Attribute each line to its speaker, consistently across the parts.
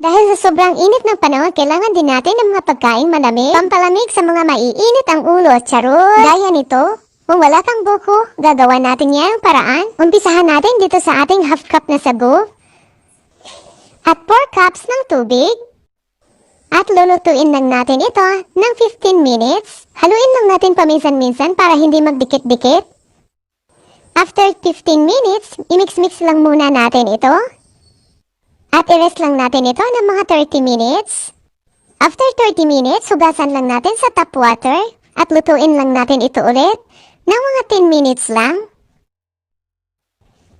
Speaker 1: Dahil sa sobrang init ng panahon, kailangan din natin ng mga pagkain malamig, pampalamig sa mga maiinit ang ulo, charot. Gaya nito, kung wala kang buko, gagawa natin yan ang paraan. Umpisahan natin dito sa ating half cup na sago. At 4 cups ng tubig. At lulutuin lang natin ito ng 15 minutes. Haluin lang natin paminsan-minsan para hindi magdikit-dikit. After 15 minutes, imix-mix lang muna natin ito. I-rest lang natin ito ng mga 30 minutes. After 30 minutes, hugasan lang natin sa tap water at lutuin lang natin ito ulit ng mga 10 minutes lang.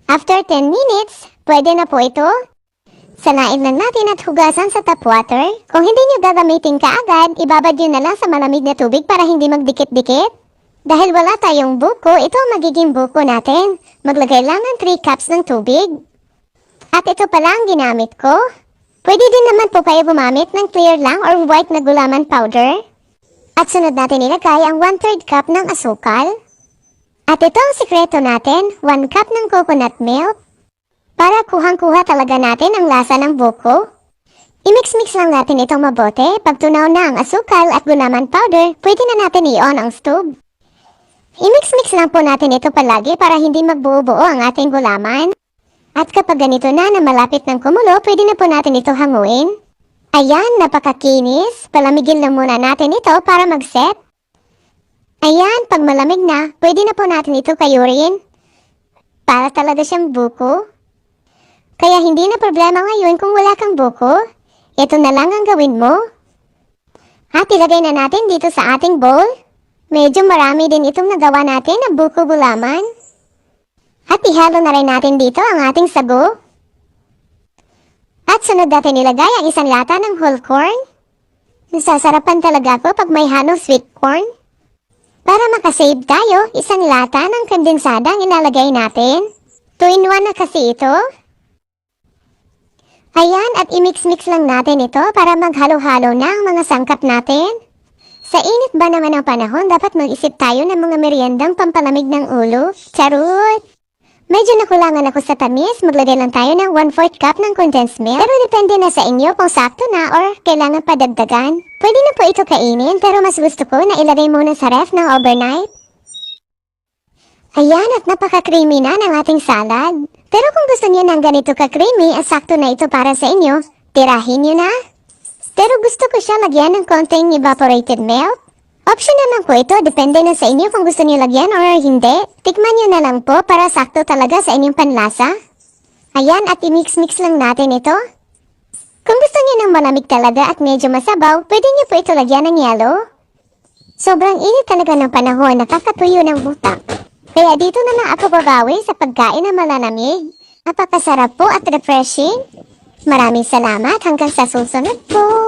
Speaker 1: After 10 minutes, pwede na po ito. Salain lang natin at hugasan sa tap water. Kung hindi nyo gagamitin kaagad, ibabad nyo na lang sa malamig na tubig para hindi magdikit-dikit. Dahil wala tayong buko, ito ang magiging buko natin. Maglagay lang ng 3 cups ng tubig. At ito pala ang ginamit ko. Pwede din naman po kayo gumamit ng clear lang or white na gulaman powder. At sunod natin ilagay ang 1 3 cup ng asukal. At ito ang sikreto natin, 1 cup ng coconut milk. Para kuhang-kuha talaga natin ang lasa ng buko. I-mix-mix lang natin itong mabote. Pag tunaw na ang asukal at gulaman powder, pwede na natin i-on ang stove. I-mix-mix lang po natin ito palagi para hindi magbuo-buo ang ating gulaman. At kapag ganito na na malapit ng kumulo, pwede na po natin ito hanguin. Ayan, napakakinis. Palamigin lang muna natin ito para mag-set. Ayan, pag malamig na, pwede na po natin ito kayurin. Para talaga siyang buko. Kaya hindi na problema ngayon kung wala kang buko. Ito na lang ang gawin mo. At ilagay na natin dito sa ating bowl. Medyo marami din itong nagawa natin na buko gulaman. At ihalo na rin natin dito ang ating sago. At sunod natin ilagay ang isang lata ng whole corn. Nasasarapan talaga ako pag may halong sweet corn. Para makasave tayo, isang lata ng kondensada ang ilalagay natin. 2 in 1 na kasi ito. Ayan, at imix-mix lang natin ito para maghalo-halo na ang mga sangkap natin. Sa init ba naman ang panahon, dapat mag-isip tayo ng mga meriendang pampalamig ng ulo. Charot! Medyo nakulangan ako sa tamis, maglagay lang tayo ng 1-4 cup ng condensed milk. Pero depende na sa inyo kung sakto na or kailangan pa dagdagan. Pwede na po ito kainin pero mas gusto ko na ilagay muna sa ref ng overnight. Ayan at napaka-creamy na ng ating salad. Pero kung gusto niyo ng ganito ka-creamy at sakto na ito para sa inyo, tirahin niyo na. Pero gusto ko siya lagyan ng konting evaporated milk. Option naman po ito, depende na sa inyo kung gusto niyo lagyan or hindi. Tikman niyo na lang po para sakto talaga sa inyong panlasa. Ayan at i-mix-mix lang natin ito. Kung gusto niyo ng malamig talaga at medyo masabaw, pwede niyo po ito lagyan ng yelo. Sobrang init talaga ng panahon, nakakatuyo ng butak. Kaya dito na lang ako babawi sa pagkain na malanamig. Napakasarap po at refreshing. Maraming salamat hanggang sa susunod po.